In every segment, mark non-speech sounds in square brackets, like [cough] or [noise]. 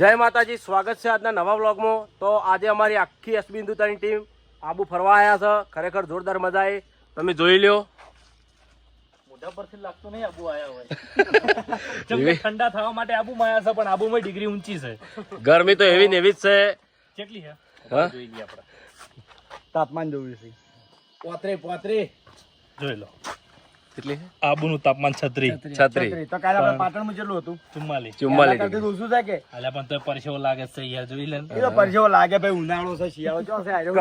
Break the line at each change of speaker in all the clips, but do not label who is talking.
જય માતાજી સ્વાગત છે આજના નવા વ્લોગમાં. તો આજે અમારી આખી એસબી હિન્દુતાની ટીમ આબુ ફરવા આવ્યા છે. ખરેખર જોરદાર મજા આવી. તમે જોઈ લ્યો.
મોઢા પરથી લાગતું નહીં આબુ આવ્યા હોય. [laughs] ઠંડા થવા માટે આબુ માં છે પણ આબુમાં ડિગ્રી ઊંચી છે.
ગરમી તો એવી ને એવી જ છે.
કેટલી છે? જોઈ લઈએ આપણે.
તાપમાન જોયું છે.
પોતરે પોતરે. જોઈ લો.
કેટલી
આબુનું તાપમાન છત્રી.
છત્રી.
તો કાલે આપણે પાટણમાં જેટલું હતું? ચુમ્માલી
ચુમ્માલી
કરતી ઓછું છે કે?
અલ્યા પણ તો પરસેવો લાગે છે યાર જોઈ લે
એ તો પરસેવો લાગે ભાઈ ઉનાળો છે શિયાળો ચો છે આજો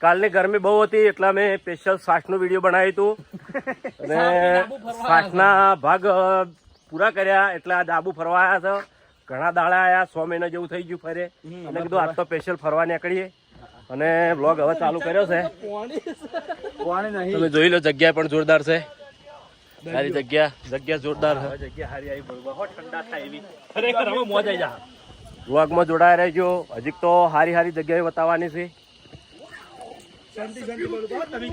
કાલની ગરમી બહુ હતી એટલે અમે સ્પેશિયલ શ્વાસનો વીડિયો બનાવ્યું હતું. [laughs] અને શ્વાસના ભાગ પૂરા કર્યા એટલે આ ડાબુ ફરવા આવ્યા છે. ઘણા દાડા આયા સો મહિના જેવું થઈ ગયું ફરે. અને કીધું આજ તો સ્પેશિયલ ફરવા નીકળીએ. અને બ્લોગ હવે ચાલુ કર્યો છે. તમે જોઈ લો જગ્યા પણ જોરદાર છે. સારી જગ્યા જગ્યા જોરદાર છે.
જગ્યા હારી આવી બરોબર હો ઠંડા થાય એવી. ખરેખર હવે મોજ આવી જા
વ્લોગમાં જોડાયા રહેજો. હજી તો હારી હારી જગ્યાએ બતાવવાની છે.
શાંતિ શાંતિ તમે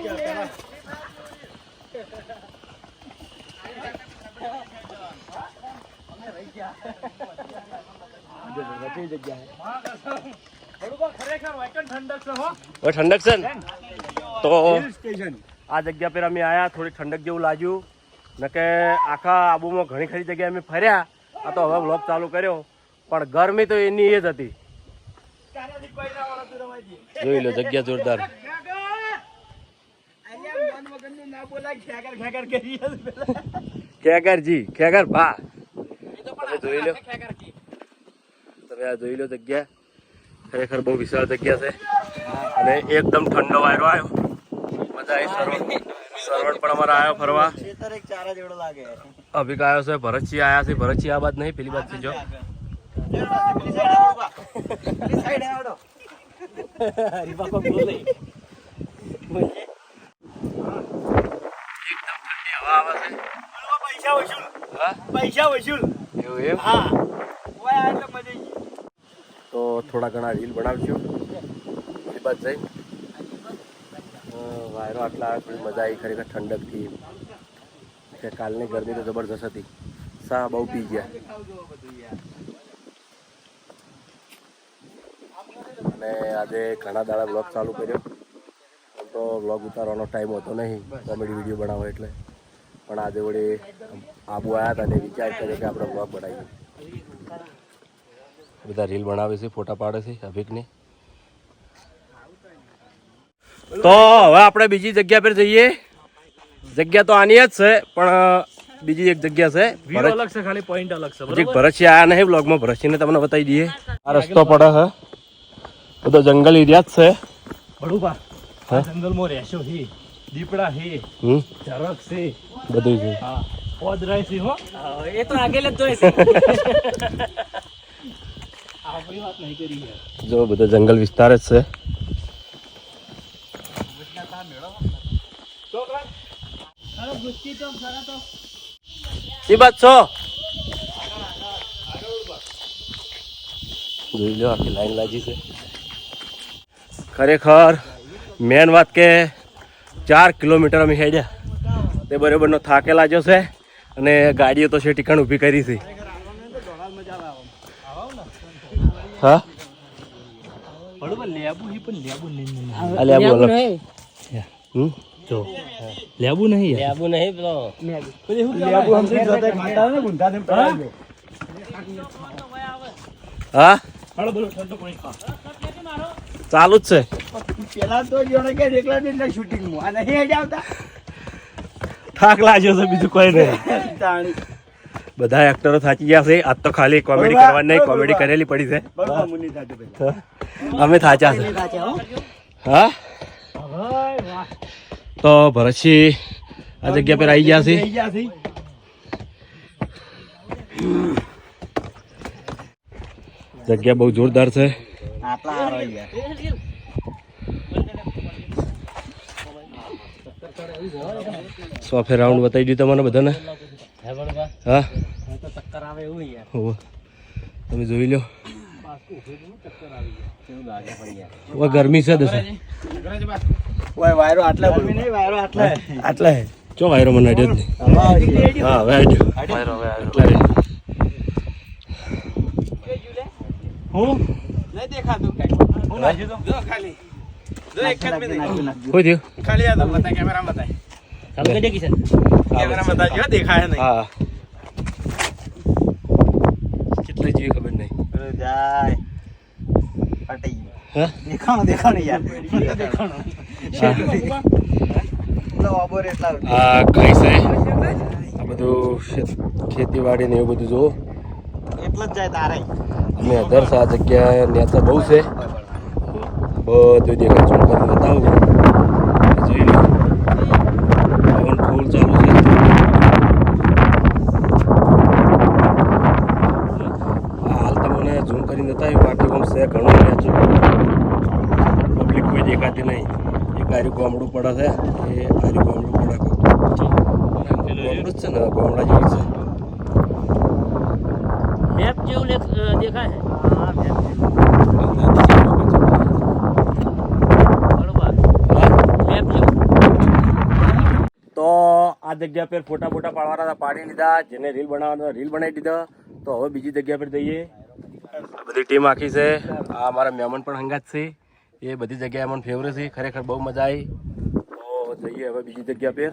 બરોબર ખરેખર વાયકન ઠંડક છે હો.
હવે ઠંડક છે ને? તો આ જગ્યા પર અમે આયા થોડી ઠંડક જેવું લાગ્યું. કે આખા આબુમાં ઘણી ખરી જગ્યાએ અમે ફર્યા. આ તો હવે વ્લોગ ચાલુ કર્યો. પણ ગરમી તો એની એ જ હતી. જોઈ લો, જગ્યા જોરદાર. ખેગરજી, ખેગર, ભા. તમે જોઈ લો. તમે આ જોઈ લો જગ્યા. ખરેખર બહુ વિશાળ જગ્યા છે. અને એકદમ ઠંડો વાયરો આવ્યો. મજા આવી સરવણ સરવણ પણ અમારા આવ્યો ફરવા.
ચારા જેવડો લાગે.
અભિક આવ્યો છે ભરતસિંહ આવ્યા છે ભરતસિંહ આ બાદ નહીં પેલી બાદ જો.
પૈસા વસૂલ
હા
પૈસા વસૂલ
એવું એમ?
હા.
તો થોડા ઘણા રીલ બનાવશું એ બાદ જઈ વાયરો આટલા થોડી મજા આવી ખરેખર ઠંડકથી. કે કાલની ગરમી તો જબરજસ્ત હતી. સા બહુ પી ગયા. અને આજે ઘણા દાડા બ્લોગ ચાલુ કર્યો. તો બ્લોગ ઉતારવાનો ટાઈમ હોતો નહીં. કોમેડી વીડિયો બનાવો એટલે. પણ આજે વળી આબુ આવ્યા હતા અને વિચાર કર્યો કે આપણે બ્લોગ બનાવીએ. બધા રીલ બનાવે છે, ફોટા પાડે છે અભિકની. તો હવે આપણે બીજી જગ્યા પર જઈએ. જગ્યા તો આની જ છે પણ બીજી એક જગ્યા છે.
અલગ છે ખાલી પોઈન્ટ અલગ છે
ભરતસિંહ આયા નહીં બ્લોગમાં ભરતસિંહને તમને બતાવી દઈએ. આ રસ્તો પડે છે. બધો જંગલ એરિયા જ છે.
બડુબા
હા?
જંગલમાં રહેશો હે દીપડા હે
હમ.
ઝરક છે.
બધું છે.
હા પોદરાય છે હો.
એ તો આગળ જ જોઈ છે. [laughs]
આપણી વાત નહીં કરી
જો બધો જંગલ વિસ્તાર જ છે. ઈ વાત છો જોઈ લો આખી લાઈન લાગી છે ખરેખર મેન વાત કે ચાર કિલોમીટર અમે હેડ્યા. તે બરોબરનો થાકે લાગ્યો છે અને ગાડીઓ તો છે ઠીકાણ ઊભી કરી છે. હા?
લેબુ લેબુ
લેબુ હમ?
જો લેવું નહીં
લેવું નહીં પેલો.
લેબુ હમસે જોતા
ખાતા ને ગુંઠા ને પડાવ્યો
હા?
હાલો બોલો ઠંડો પાણી ખા
ચાલુ જ છે.
પેલા તો જોડે કે એકલા ને શૂટિંગમાં આ નહીં હેડ આવતા.
થાક લાગ્યો છે બીજું કોઈ નહીં. બધા એક્ટરો થાકી ગયા છે. આજ તો ખાલી કોમેડી કરવાની નહીં કોમેડી કરેલી પડી છે. અમે થાચા છે. હા. તો ભરતસિંહ આ જગ્યા પર આવી ગયા છે. જગ્યા બહુ જોરદાર છે. સોફે રાઉન્ડ બતાવી દીધું તમને બધાને?
હા.
તમે જોઈ લો. ગરમી છે દસે
ઓય વાયરો આટલા બોલ નહીં વાયરો આટલા.
આટલા હે. ચો વાયરો મને અડ્યો જ નહીં. હા હવે અડ્યો એટલા રે.
હું?
નહીં દેખાતું કાંઈ.
હું નાખ્યું તો
જો ખાલી. જો એક જ મિનિટ.
શું થયું?
ખાલી આ તો બતા કેમેરા બતાય.
કિશન
કેમેરા બતા જો દેખાય નહીં.
હા. કેટલી જેવી ખબર નહીં.
જાય. ફટી
હા?
દેખાણો દેખાણો યાર. એટલા
આ કઈ છે? આ બધું ખેતીવાડી ને એવું બધું જુઓ.
એટલે જાય તારે
અમે અધર આ જગ્યાએ નેતા બહુ છે. બધું કરી બતાવું જોઈ લો પવન ફૂલ ચાલુ છે આ હાલ તમને ઝૂમ કરીને બતાવ્યું બાકી આમ છે ઘણું નેચું પબ્લિક કોઈ દેખાતી નહીં એક પડે છે. એ આર્યું ગામડું પડે ગામડું જ છે ને ગામડા જેવું છે.
મેપ જેવું લેખ- દેખાય છે? મેપ
તો આ જગ્યા પર ફોટા ફોટા પાડવાના હતા પાડી લીધા જેને રીલ બનાવવાના રીલ બનાવી દીધા. તો હવે બીજી જગ્યા પર જઈએ. બધી ટીમ આખી છે. આ અમારા મહેમાન પણ હંગાત છે. એ બધી જગ્યાએ મને ફેવરેટ છે ખરેખર બહુ મજા આવી. તો જઈએ હવે બીજી જગ્યા પર.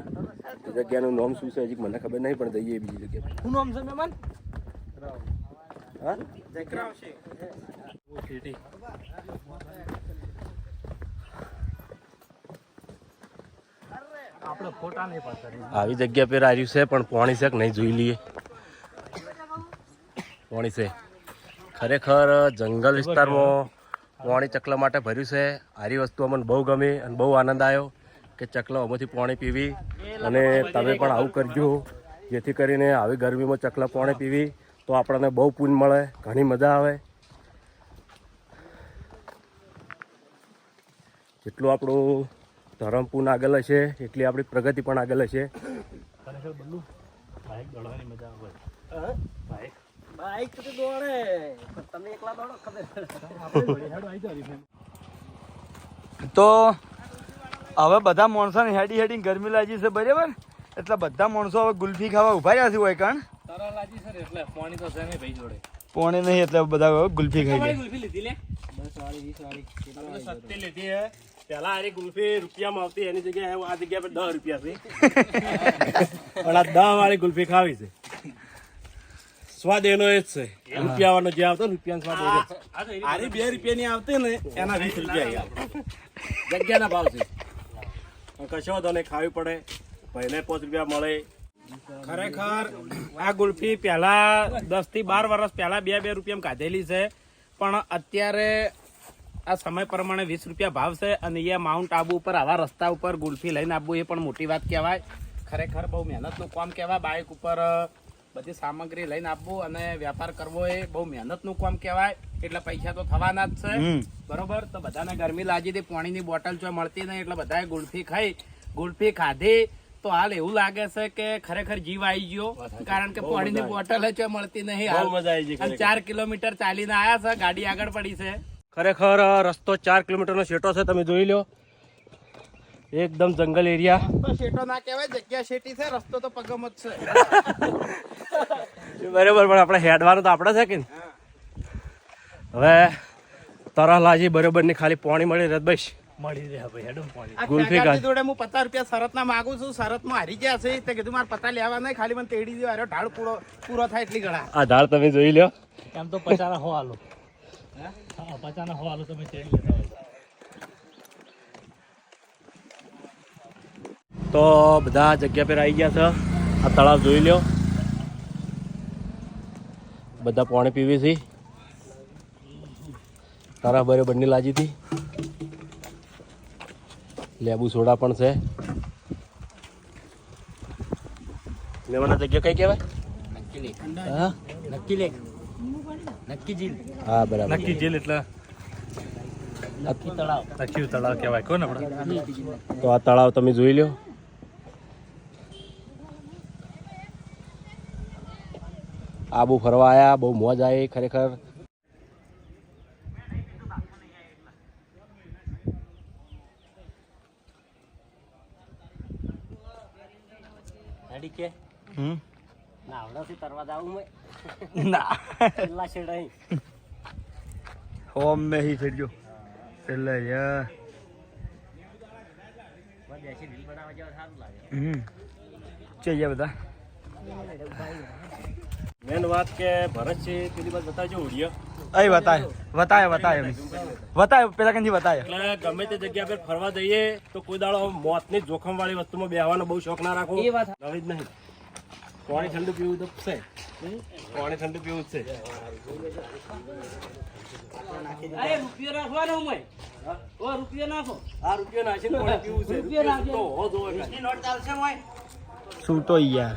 જગ્યાનું નામ શું છે હજી મને ખબર નહીં પણ જઈએ બીજી જગ્યા પર.
શું નામ છે મહેમાન?
હા?
આપણે ફોટા નહીં પાડતા.
આવી જગ્યા પર આવ્યું છે પણ પોણી છે કે નહીં જોઈ લઈએ. પોણી છે ખરેખર જંગલ વિસ્તારમાં પોણી ચકલા માટે ભર્યું છે. આરી વસ્તુ અમને બહુ ગમી અને બહુ આનંદ આવ્યો કે ચકલા આમાંથી પોણી પીવી અને તમે પણ આવું કરજો. જેથી કરીને આવી ગરમીમાં ચકલા પોણી પીવી તો આપણને બહુ પૂન મળે ઘણી મજા આવે. જેટલું આપણું ધરમ પૂન આગળ હશે એટલી આપણી પ્રગતિ પણ આગળ હશે.
ખરેખર મજા આવે.
બાઈક તો દોડે. પણ તમે એકલા દોડો ખબર
આપણે જોડે હેડો આવી જાય
તો હવે બધા માણસો ને હેડી હેડી ગરમી લાગી છે બરાબર? એટલે બધા માણસો હવે ગુલ્ફી ખાવા ઊભા રહ્યા છે હોય કણ?
એટલે પાણી તો છે ભાઈ જોડે.
પોણે નહીં એટલે બધા ગુલ્ફી ખાઈ લે.
ગુલ્ફી લીધી લે?
સસ્તી લીધી હે. પહેલા આરી ગુલ્ફી રૂપિયામાં આવતી એની જગ્યાએ આ જગ્યા પર દસ રૂપિયા છે. [laughs] પણ આ દસ વાળી ગુલ્ફી ખાવી છે. સ્વાદ એનો એ જ છે. રૂપિયા વાળો જે આવતો ને રૂપિયાનો સ્વાદ એ જ. આરી બે રૂપિયાની આવતી ને એના વીસ રૂપિયા જગ્યાના ભાવ છે. કશો વાંધો નહીં ખાવી પડે. પહેલે પાંચ રૂપિયા મળે.
ખરેખર આ ગુલ્ફી પહેલા દસથી બાર વર્ષ પહેલા બે બે રૂપિયામાં કાઢેલી છે. પણ અત્યારે આ સમય પ્રમાણે વીસ રૂપિયા ભાવ છે અને એ માઉન્ટ આબુ ઉપર આવા રસ્તા ઉપર ગુલ્ફી લઈને આવવું એ પણ મોટી વાત કહેવાય. ખરેખર બહુ મહેનતનું કામ કહેવાય. બાઇક ઉપર બધી સામગ્રી લઈને આપવું અને વેપાર કરવો એ બહુ મહેનતનું કામ કહેવાય. એટલે પૈસા તો થવાના જ છે. બરોબર? તો બધાને ગરમી લાગી હતી પાણીની બોટલ જો મળતી નહીં એટલે બધાએ ગુલ્ફી ખાઈ ગુલ્ફી ખાધી. તો હાલ એવું લાગે છે કે ખરેખર જીવ આવી ગયો. કારણ કે પાણીની બોટલ જ મળતી નહીં. હાલ.
મજા આવી ગઈ
અને ચાર કિલોમીટર ચાલીને આયા છે ગાડી આગળ પડી છે.
ખરેખર રસ્તો ચાર કિલોમીટરનો શેટો છે તમે જોઈ લો. એકદમ જંગલ એરિયા.
શેટો ના કહેવાય જગ્યા શેટી છે રસ્તો તો પગમ જ છે. [laughs] [laughs]
બરાબર પણ આપણે હેડવાનું તો આપણે છે કે હવે તરા લાજી બરોબરની ખાલી પાણી મળી રહે બસ.
મળી રહે ભાઈ હેડો પાણી.
ગુલ્ફી
કાકાજી જોડે હું પચાસ રૂપિયા શરત ના માંગુ છું શરતમાં હારી ગયા છે તે કીધું મારે પતા લેવા નહીં ખાલી મને તેડી દો અરે ઢાળ પૂરો પૂરો થાય એટલી ગળા.
આ ઢાળ તમે જોઈ લ્યો.
એમ તો પચાના હો આલો. હા પચાના હો આલો તમે તેડી લેતા
તો બધા જગ્યા પર આવી ગયા છે. આ તળાવ જોઈ લો બધા પાણી પીવી છે. તારા બરોબર બંને લાજી હતી. લેબુ સોડા પણ છે. લેવાના જગ્યા કઈ કહેવાય? હા?
નક્કી લેખ નક્કી જીલ
હા બરાબર.
નક્કી જેલ એટલે નક્કી તળાવ. નક્કી તળાવ કહેવાય. કોને આપણે?
તો આ તળાવ તમે જોઈ લો આબુ ફરવા આવ્યા બહુ મોજ આવી ખરેખર.
હમ.
જાવું મેં
ના.
પેલા છેડાઈ
હોમ મે હી થઈ ગયો એટલે યાર હમ. ચઈ બધા.
મેન વાત કે ભરતજી પેલી વાત બતાવજો ઉડિયો
અહીં બતાય. બતાય બતાય બતાય પેલા બતાય?
એટલે ગમે તે જગ્યા પર ફરવા જઈએ તો કોઈ દાડો મોતની જોખમ વાળી વસ્તુમાં બેહવાનો બહુ શોખ ના રાખો.
એ વાત
નવી જ નહીં. પાણી ઠંડુ પીવું તો છે. પાણી ઠંડુ પીવું છે.
અરે રૂપિયો ઓ નાખો.
આ રૂપિયો નાખીને પાણી પીવું છે.
રૂપિયો.
શું તો યાર.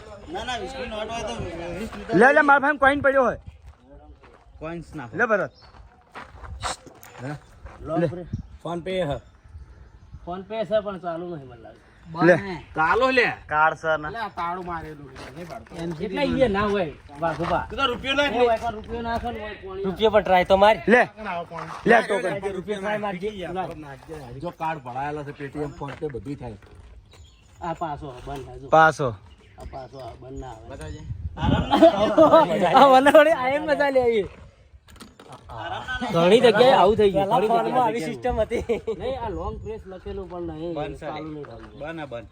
લે લે મારા ભાઈ કોઈન પડ્યો હોય.
કોઈન્સ ના
લે ભરત. લે.
ફોન પે હ.
ફોન પે છે પણ ચાલુ નથી મને લાગે.
લે.
ચાલો લે.
કાર્ડ સર ના.
તાળું મારેલું છે, નહીં પાડતો.
એટલે ઈએ ના હોય વાઘુબા
તું તાર રૂપિયો
ના હોય રૂપિયો ના ખન હોય રૂપિયો પર ટ્રાય તો મારી.
લે. લે ટોકન
રૂપિયો ટ્રાય મારજે
જો કાર્ડ ભરાયેલા છે પેટીએમ ફોન પે બધું થાય.
આ પાસો બંધ થાય જો.
પાસો
પાછો આ બંધ ના આવે
બતાવજે.
આ વનવડે આ એમ મજા લે આવી ઘણી જગ્યાએ આવું થઈ ગયું ઘણી જગ્યાએ. આવી સિસ્ટમ હતી. નહીં આ લોંગ પ્રેસ લખેલું પણ નહીં.
બંધ
ચાલુ
સારી.
નહીં થયું.
બંધ બંધ.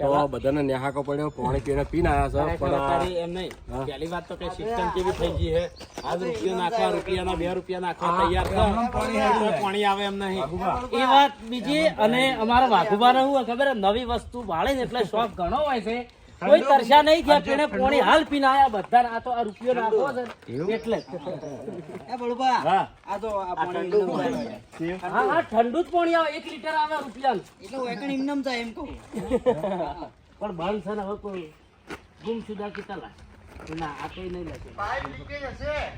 તો બધાને નેહાકો પડ્યો પાણી પીને પીને આવ્યા છે પણ
એમ નહીં. પહેલી વાત તો કે સિસ્ટમ કેવી થઈ ગઈ છે? આજ રૂપિયો નાખવા રૂપિયાના બે રૂપિયા નાખવા તૈયાર છે. પાણી આવે એમ નહીં.
એ વાત બીજી અને અમારા વાઘુબા ને શું ખબર નવી વસ્તુ ભાળે ને એટલે શોખ ઘણો હોય છે. કોઈ તરસ્યા નહીં થયા પેણે પોણી હાલ પીને આયા બધા આ તો આ રૂપિયો નાખો છે એટલે. એ જ.
હા.
હા હા ઠંડુ જ પોણી આવે એક લિટર આવે રૂપિયા પણ બંધ છે ને હવે કોઈ ગુમ સુધા કેટલા ના આ કઈ નહીં લાગે.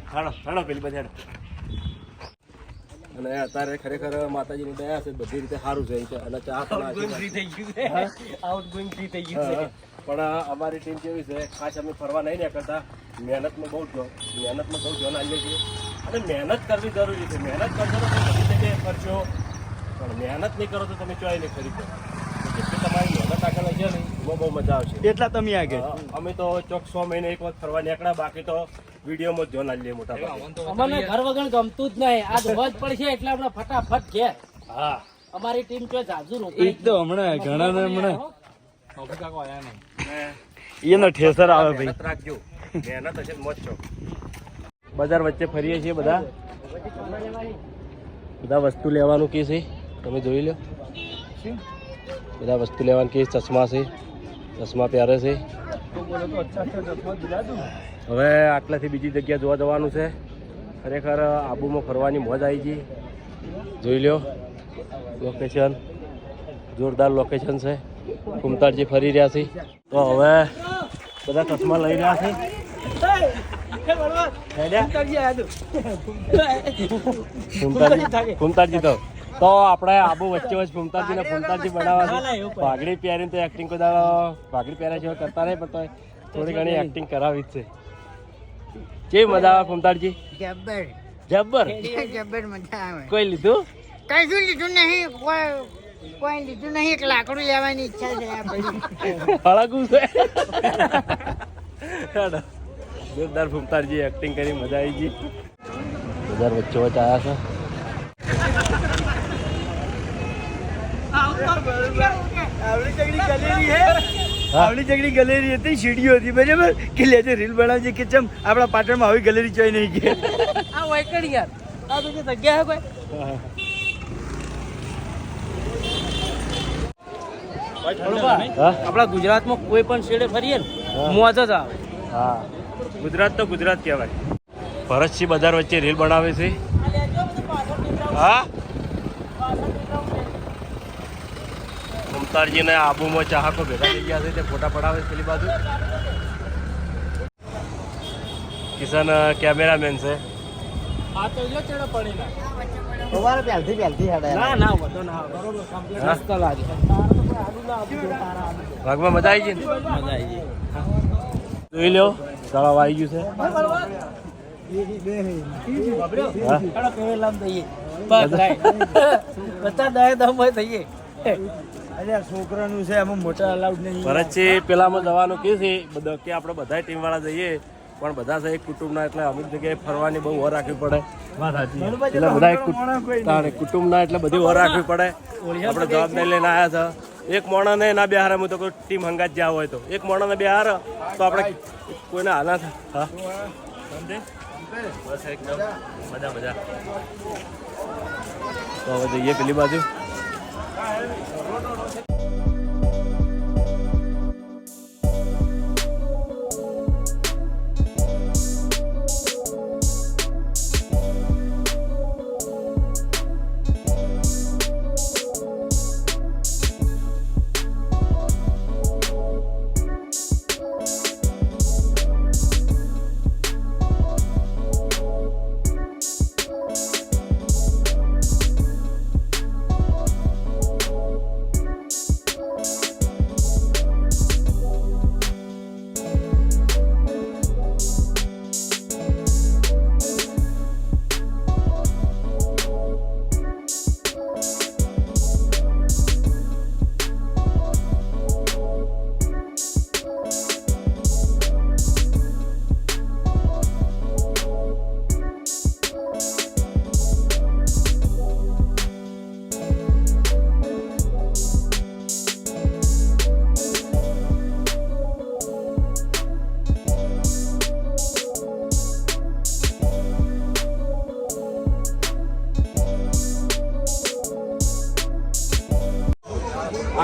હાલો હાલો પેલી બધી. અને અત્યારે ખરેખર માતાજીની દયા છે બધી રીતે સારું છે છે. અને ચા પણ આ છે.
આઉટગોઈંગ ફ્રી થઈ
છે. પણ અમારી ટીમ કેવી છે ખાસ અમે ફરવા નહીં નીકળતા. મહેનતમાં બહુ જો મહેનતમાં બહુ ધ્યાન આવીએ છીએ. અને મહેનત કરવી જરૂરી છે. મહેનત કરશો તો તમે બધી જગ્યાએ ફરશો. પણ મહેનત નહીં કરો તો તમે ચોય નહીં ખરીદો જેટલી તમારી મહેનત આગળ હશે ને બહુ બહુ મજા આવશે.
એટલા તમે આગળ.
અમે તો ચોક સો મહિને એક વખત ફરવા નીકળ્યા બાકી તો વિડીયોમાં જ ધ્યાન આવીએ મોટા ભાગે.
અમને ઘર વગર ગમતું જ નહીં. આજ હોજ પડશે એટલે આપણે ફટાફટ ઘેર.
હા.
અમારી ટીમ તો જાજુ
એક તો હમણાં ઘણા ને હમણાં.
હવે કાકો આયા નહીં.
એનો ઠેસર આવે ભાઈ.
રાખજો. મહેનત હશે મોજ છો. બજાર વચ્ચે ફરીએ છીએ બધા. બધા વસ્તુ લેવાનું કે છે? તમે જોઈ લો. બધા વસ્તુ લેવાનું કે છે. ચશ્મા છે. ચશ્મા પ્યારે છે. હવે આટલાથી બીજી જગ્યા જોવા જવાનું છે. ખરેખર આબુમાં ફરવાની મોજ આવી ગઈ. જોઈ લો લોકેશન જોરદાર લોકેશન છે. કુમતારજી ફરી રહ્યા છે. તો હવે બધા ચશ્મા લઈ રહ્યા છે. ફૂમતાજી તો. તો આપણે આબુ વચ્ચે વચ્ચે ફૂમતાજી ને ફૂમતાજી બનાવવા પાઘડી પહેરીને તો એક્ટિંગ કોઈ દાડો પાઘડી પહેર્યા છે કરતા નહીં, પણ તો થોડી ઘણી એક્ટિંગ કરાવી જ છે. કેવી મજા આવે ફમતાડજી?
જબ્બર.
જબ્બર?
જબ્બર મજા આવે.
કોઈ લીધું?
કશું લીધું નહીં? કોઈ કોઈ લીધું નહીં. એક લાકડું લેવાની ઈચ્છા છે આ
હળગું છે. જોરદાર ફમતાડજી એક્ટિંગ કરી મજા આવી ગઈ. બજાર વચ્ચે વચ્ચે આવ્યા છે.
આવડી ચગડી ગલેરી હે. આવડી જગડી ગલેરી હતી સીડીઓ હતી બરાબર? કે લેજે રીલ બનાવજે કે ચમ આપણા પાટણમાં આવી ગલેરી જોઈ નહીં કે.
આ વાયકડ યાર આ તો જે જગ્યા હે
ભાઈ
આપણા ગુજરાતમાં કોઈ પણ શેડે ફરીએ ને
હા.
મોજ જ આવે.
હા. ગુજરાત તો ગુજરાત કહેવાય. ભરતસિંહ બજાર વચ્ચે રીલ બનાવે છે. હા? મમતારજી આબુમાં ચાહકો ભેગા થઈ ગયા છે તે ફોટા પડાવે છે પેલી બાજુ. કિશન કેમેરામેન છે.
આ તો જો ચેડો પડી ના.
તમારે પહેલથી પહેલથી હેડે.
ના ના વધો ના બરોબર કમ્પ્લીટ
હા?
લાગે.
ભાગમાં મજા આવી ગઈ? ને
મજા આવી ગઈ.
જોઈ લો તળાવ આવી ગયું છે.
બચ્ચા દહે દમ થઈએ.
અરે છોકરાનું છે એમાં મોટા અલાઉડ નહીં.
ભરતસિંહ પેલામાં જવાનું કે છે? બધા કે આપણે બધા ટીમ વાળા જઈએ પણ બધા છે એક કુટુંબના એટલે અમુક જગ્યાએ ફરવાની બહુ વર રાખવી પડે. એટલે બધા એક કુટુંબના એટલે બધી વર રાખવી પડે. આપણે જવાબદારી લઈને આવ્યા છે. એક મોણાને ના બે હારે હું તો કોઈ ટીમ હંગાત જ્યાં હોય તો. એક મોણાને બે હાર તો આપણે કોઈને હાલા હા? બસ એકદમ. મજા મજા. તો હવે જઈએ પેલી બાજુ. 哎，我说，到时候。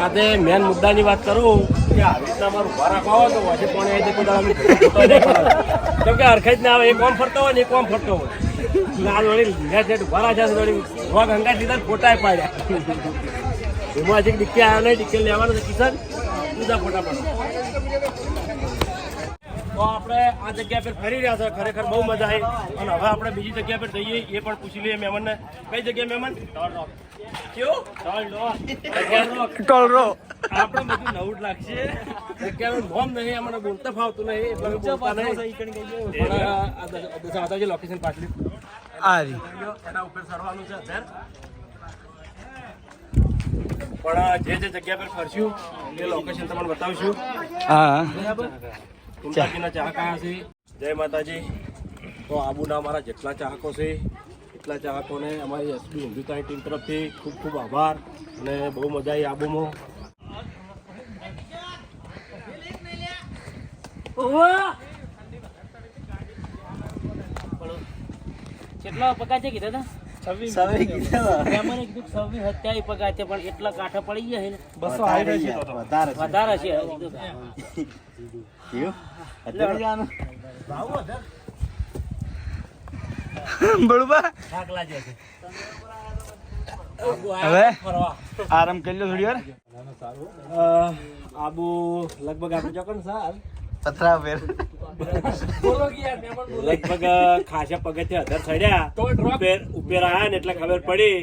આજે મેન મુદ્દાની વાત કરું કે આવી રીતના અમારું ઊભા રાખવા હોય તો વાંચે પણ આવી કોઈ દાડા કેમ કે હરખે જ ના આવે, એક ઓમ ફરતો હોય ને એક કોમ ફરતો હોય. આ વળી લીધા છે, ઊભા રાખ્યા છે વળી રોગ હંગાત લીધા ફોટા પાડ્યા એમાં હજી ડિક્કી આવ્યો નહીં ડિક્કી લેવાનો છે કિશન. બીજા ફોટા પાડો. તો આપણે આ જગ્યા પર ફરી રહ્યા છે ખરેખર બહુ મજા આવી. અને હવે આપણે બીજી જગ્યા પર જઈએ એ પણ પૂછી લઈએ મહેમાનને. કઈ જગ્યાએ મહેમાન? આપણે બધું નવું લાગશે. નામ નહીં અમને બોલતા ફાવતું નહીં. એટલે બોલતા નહીં. પણ આ- આ દસ- દસ આવતા જે લોકેશન પાછળ
આ
એના ઉપર ચડવાનું છે અત્યારે. પણ જે જે જગ્યા પર ફરશું એ લોકેશન તમને બતાવશું.
હા.
કુંતાજીના ચાહકા છે. જય માતાજી. તો આબુના અમારા જેટલા ચાહકો છે, એટલા ચાહકોને અમારી એસબી હિન્દુસ્તાની ટીમ તરફથી ખૂબ ખૂબ આભાર અને બહુ મજા આવી આબુમાં.
કેટલા પગાર છે કીધા હતા એમને કીધું કે છવ્વીસ સત્યાવીસ પગાર પણ એટલા કાંઠા પડી ગયા છે ને.
બસો
વધારે છે.
બરોબર
થાક લાગે છે.
હવે? આરામ કરી લો થોડી વાર.
આબુ લગભગ આપણે ચોકન સાલ
પથરા
લગભગ ખાસા પગથિયા અધર ચડ્યા. ઉપેર ઉપેર આયા ને એટલે ખબર પડી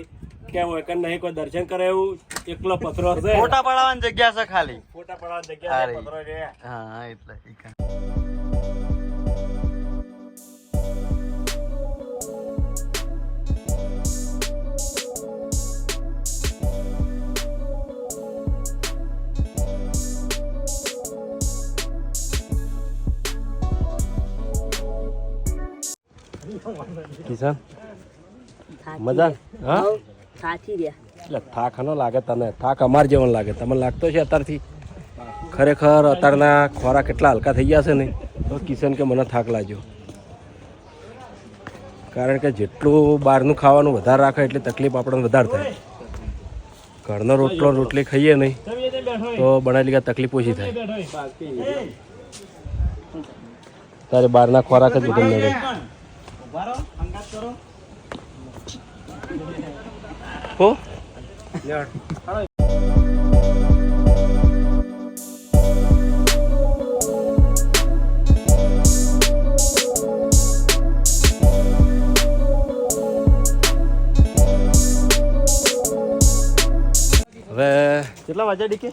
કે વળકન નહીં કોઈ દર્શન કરે એવું એકલો પથરો છે.
ફોટા પડાવવાની જગ્યા છે ખાલી.
ફોટા પડવાની જગ્યા છે, પથરો છે.
હા એટલે
કિશન મજા? હા?
થાકી રહ્યા
એટલે થાક ન લાગે તને? થાક અમાર જેવો લાગે. તમને લાગતો છે અત્યારથી? ખરેખર અત્યારના ખોરાક કેટલા હલકા થઈ ગયા છે ને તો કિશન કે મને થાક લાગ્યો. કારણ કે જેટલું બહારનું ખાવાનું વધારે રાખે એટલી તકલીફ આપણને વધારે થાય. ઘરનો રોટલો રોટલી ખાઈએ નહીં તો બનાવેલી તકલીફ ઓછી થાય. તારે બહારના ખોરાક જ બધું મળે હો? હવે કેટલા વાગ્યા ડીકે?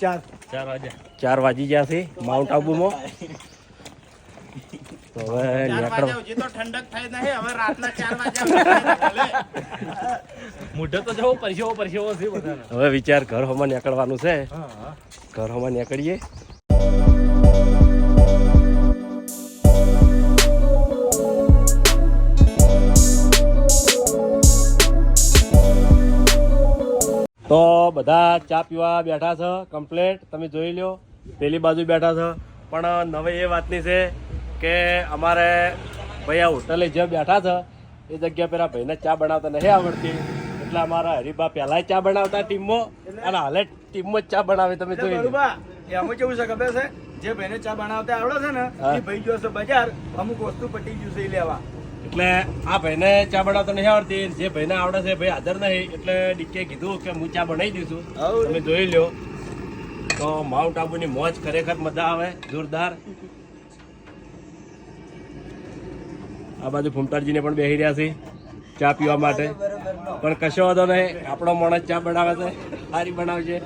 ચાર.
ચાર વાગ્યા. ચાર વાગી ગયા છે માઉન્ટ આબુમાં. તો હવે
ઠંડક થાય નહીં હવે રાતના
4 તો જવો પરસેવો પરસેવો છે બધાને.
હવે વિચાર ઘર હોમાં નીકળવાનું છે. ઘર હોમાં નીકળીએ. તો બધા ચા પીવા બેઠા છો કમ્પ્લેટ તમે જોઈ લો પેલી બાજુ બેઠા છો. પણ નવે એ વાતની છે કે અમારે ભાઈ આ હોટલે જે બેઠા છે એ જગ્યા પેલા ભાઈને ચા બનાવતા નહીં આવડતી. એટલે અમારા હરીબા પહેલા ચા બનાવતા ટીમમાં અને હાલે ટીમમાં જ ચા બનાવે તમે જોઈ
એમાં કેવું છે ખબર છે? જે ભાઈને ચા બનાવતા આવડે છે ને એ ભાઈ ગયો છે બજાર અમુક વસ્તુ પટી ગયું છે એ લેવા.
એટલે આ ભાઈને ચા બનાવતા નહીં આવડતી જે ભાઈને આવડે છે ભાઈ હાજર નહીં. એટલે ડીકે કીધું કે હું ચા બનાવી દઈશું. તમે જોઈ લો તો માઉન્ટ આબુની મોજ ખરેખર મજા આવે જોરદાર. આ બાજુ ફૂમતારજીને પણ બેસી રહ્યા છે ચા પીવા માટે. પણ કશો વાંધો નહીં, આપણો માણસ ચા બનાવે છે સારી બનાવશે